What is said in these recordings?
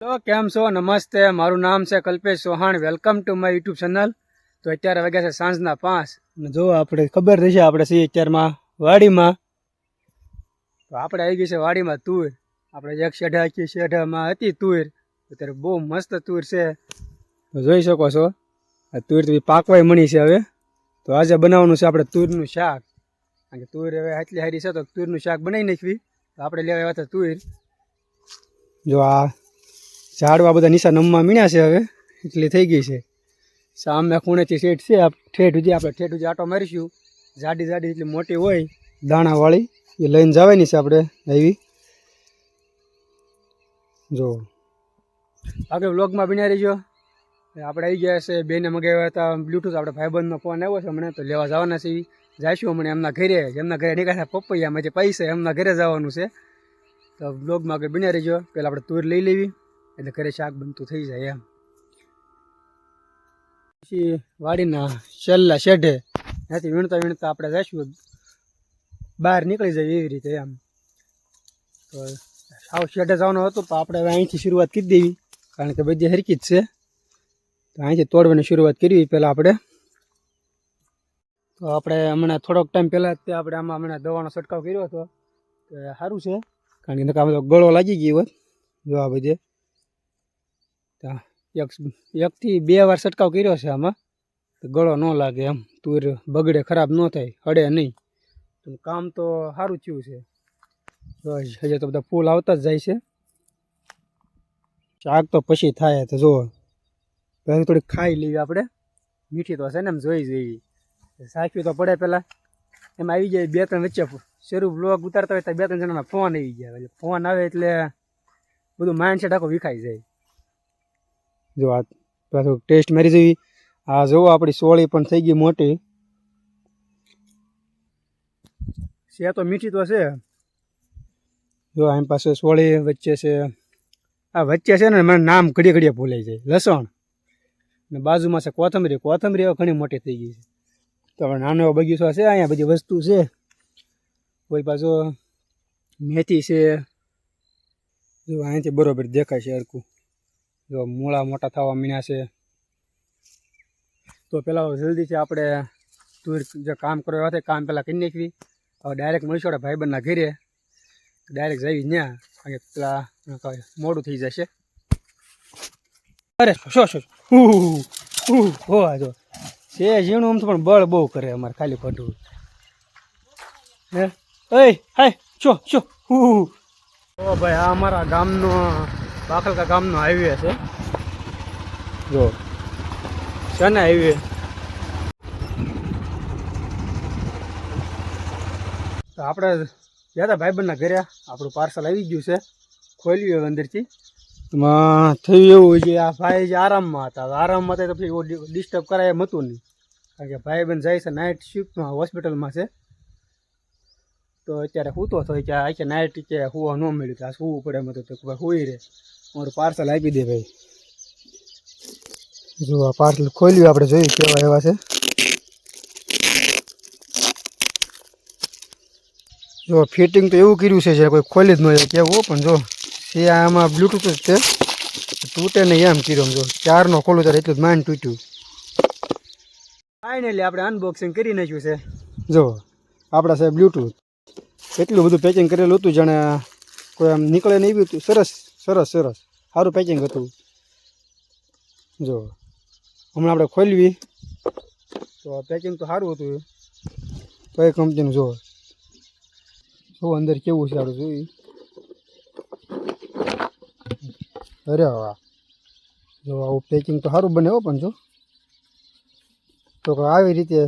તો કેમ છો? નમસ્તે. મારું નામ છે Kalpesh Chauhan. Welcome to my YouTube channel તો અત્યારે વાગ્યા છે સાંજના પાંચ. જો આપણે ખબર રહેશે, આપણે છીએ અત્યારમાં વાડીમાં. તો આપણે આવી ગઈ છે વાડીમાં તુર. આપણે એક શેઢા આખી શેઢામાં હતી તુર. અત્યારે બહુ મસ્ત તુર છે. તો જોઈ શકો છો, આ તુર તો પાકવાય મળી છે હવે. તો આજે બનાવવાનું છે આપણે તુરનું શાક. કારણ કે તુર હવે આટલી સારી છે, તો તુરનું શાક બનાવી નાખવી. તો આપણે લેવા આવ્યા હતા તુર. જો આ ઝાડવા બધા નિશાન નમવા મીણ્યા છે હવે. એટલી થઈ ગઈ છે. સામે ખૂણેથી શેઠ છે. ઠેઠ સુધી આપણે ઠેઠ સુધી આટો મારીશું. જાડી જાડી એટલી મોટી હોય, દાણાવાળી, એ લઈને જવાની છે આપણે આવી જો. આગળ વ્લોગમાં બિના રહીજો. આપણે આવી ગયા છે. બેને મગાવ્યા હતા બ્લૂટૂથ આપણે ભાઈબંધનો ફોન આવ્યો છે હમણાં, તો લેવા જવાના છે. જઈશું હમણાં એમના ઘરે. એમના ઘરે નીકળ્યા પપૈયામાં જે પૈસા એમના ઘરે જવાનું છે. તો બ્લોગમાં આગળ બિના રહીજો. પહેલાં આપણે તૂર લઈ લેવી. એટલે ઘરે શાક બનતું થઈ જાય એમ. પછી વાડીના છેલ્લા શેઢે ત્યાંથી વીણતા વીણતા આપણે જઈશું બહાર નીકળી જાય એવી રીતે એમ. તો સાવ શેઢે જવાનું હતું તો આપણે અહીંથી શરૂઆત કરી દેવી. કારણ કે બધી હરકી જ છે. તો અહીંથી તોડવાની શરૂઆત કરવી પહેલાં આપણે. તો આપણે હમણાં થોડોક ટાઈમ પહેલાં જ આપણે આમાં હમણાં દવાનો છંટકાવ કર્યો હતો. સારું છે. કારણ કે આમાં તો ગળો લાગી ગયો હોત. જો આ બધે. એક એકથી બે વાર છંટકાવ કર્યો છે આમાં. ગળો ન લાગે એમ. તુર બગડે ખરાબ ન થાય, હડે નહીં. કામ તો સારું થયું છે. બસ, હજી તો બધા ફૂલ આવતા જ જાય છે. શાક તો પછી થાય તો જુઓ. પહેલાં થોડીક ખાઈ લેવી આપણે. મીઠી તો છે ને એમ જોઈ જોઈ. સાખ્યું તો પડે પહેલાં એમાં આવી જાય બે ત્રણ વચ્ચે શરૂ બ્લોગ ઉતારતા હોય તો બે ત્રણ જણાના ફોન આવી જાય ફોન આવે એટલે બધું માઇન્ડસેટ આખો વિખાઈ જાય. જો આ પાછું ટેસ્ટ મારી જેવી. આ જુઓ આપણી સોળી પણ થઈ ગઈ મોટી. છે તો મીઠી તો છે. જો આમ પાસે સોળી વચ્ચે છે. આ વચ્ચે છે ને મને નામ ઘડીએ ઘડીએ ભૂલાઈ જાય. લસણ. ને બાજુમાં છે કોથમરી. કોથમરી ઘણી મોટી થઈ ગઈ છે. તો હવે નાનો એવો બગીચો છે, અહીંયા બધી વસ્તુ છે. કોઈ પાછો મેથી છે. જો અહીંથી બરોબર દેખાય છે હરકું જો મૂળા મોટા થવા મીણ્યા છે. તો પેલા જલ્દીથી આપણે તુર જે કામ કરવા એવા કામ પહેલાં કરી નાખવી. હવે ડાયરેક્ટ મળીશું આપણે ભાઈબંધના ઘરે ડાયરેક્ટ જઈ ત્યાં. પેલા મોડું થઈ જશે. અરે, શો શો હુ હુ હો, આ જો. છે ઝીણું આમ તો, પણ બળ બહુ કરે અમારે ખાલી ખોટું હે? એ, હાય, શો શો? હું ઓ ભાઈ, આ અમારા ગામનો બાખલકા ગામનો હાઈવે છે. જો છે ને હાઈવે તો આપણે ગયા હતા ભાઈબંધના ઘરે, આપણું પાર્સલ આવી ગયું છે. ખોલ્યું હવે અંદરથી. એમાં થયું એવું છે આ ભાઈ જે આરામમાં હતા. આરામમાં હતા તો પછી ડિસ્ટર્બ કરાય એમ હતું નહીં. કારણ કે ભાઈબંધ જાય છે નાઇટ શિફ્ટમાં હોસ્પિટલમાં છે. તો અત્યારે સૂતો હતો કે આખી નાઇટ કે હુવા ન મળ્યું. કે આ સૂવું પડે એમ હતું તો ભાઈ હુઈ રહે. મારું પાર્સલ આપી દે ભાઈ. જો આ પાર્સલ ખોલ્યું આપણે જોયું કેવા એવા છે. જો ફિટિંગ તો એવું કર્યું છે કોઈ ખોલી જ ન કેવું પણ જો એ આમાં બ્લૂટૂથ જ છે. તૂટે નહીં એમ કર્યું જો. ચારનો ખોલું ત્યારે એટલું જ માઇન્ડ તૂટ્યું. ફાઇનલી આપણે અનબોક્સિંગ કરી નાખ્યું છે. જો આપણા સાહેબ બ્લૂટૂથ એટલું બધું પેકિંગ કરેલું હતું, જાણે કોઈ આમ નીકળે નહીં હતું. સરસ. સરસ સરસ. સારું પેકિંગ હતું. જો, હમણાં આપણે ખોલવી. તો પેકિંગ તો સારું હતું. કઈ કંપનીનું જો. જો અંદર કેવું છે આપણે જોઈ અરે વાહ. જો આવું પેકિંગ તો સારું બને હો પણ જો. તો આવી રીતે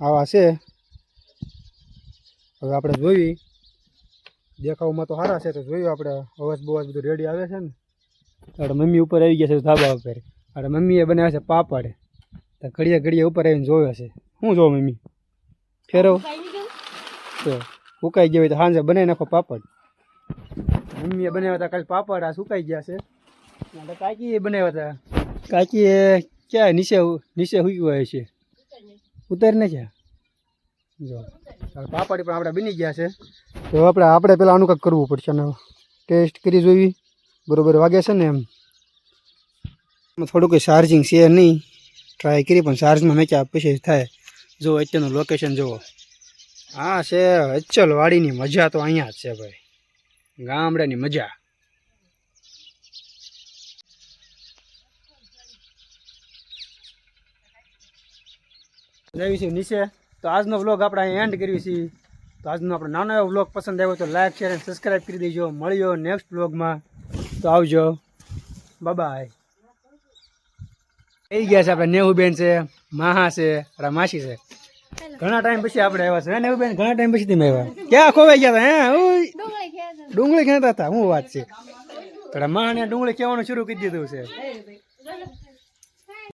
આવા છે. હવે આપણે જોઈ. દેખાવમાં તો સારા છે, તો જોયું આપણે, અવાજ બવાજ બધું રેડી આવે છે ને. આપણે મમ્મી ઉપર આવી ગયા છે, ધાબા ઉપર. આપણે મમ્મીએ બનાવ્યા છે પાપડ. તો ઘડીએ ઘડીએ ઉપર આવીને જોયો છે. શું જોવો મમ્મી? ફેરવ. તો સુકાઈ ગયા હોય તો સાંજે બનાવી નાખો પાપડ. મમ્મીએ બનાવ્યા હતા કાલે પાપડ આ સુકાઈ ગયા છે. કાકીએ બનાવ્યા હતા. કાકીએ ક્યાં નીચે નીચે સુઈ હોય છે? ઉતારીને છે જો. પાપડ પણ આપણે બની ગયા છે. તો આપણે આપણે પેલા આનું કંઈક કરવું પડશે અને ટેસ્ટ કરી જોઈ. બરોબર વાગે છે ને એમ. થોડું થોડુંક ચાર્જિંગ છે નહીં. ટ્રાય કરી, પણ ચાર્જમાં મેં ક્યાં પછી થાય. જો અત્યારનું લોકેશન જુઓ. હા છે અચલ વાડીની મજા તો અહીંયા જ છે ભાઈ. ગામડાની મજા. જઈએ છે નીચે. તો આજનો વ્લોગ આપણે અહીં એન્ડ કરીએ છીએ. તો આજનો આપણો નાનો એવો વ્લોગ પસંદ આવ્યો તો લાઈક શેર અને સબસ્ક્રાઈબ કરી દેજો. મળ્યો નેક્સ્ટ વ્લોગમાં તો આવજો. બાય થઈ ગયા છે આપણે નેહુબેન છે માહા છે આપણા માસી છે. ઘણા ટાઈમ પછી આપણે આવ્યા છે હે નેહુબેન? ઘણા ટાઈમ પછી તમે આવ્યા. ક્યાં ખોવાઈ ગયા હતા હે? ડુંગળી ખેંચતા હતા. શું વાત છે. તારા માને ડુંગળી કહેવાનું શરૂ કરી દીધું છે.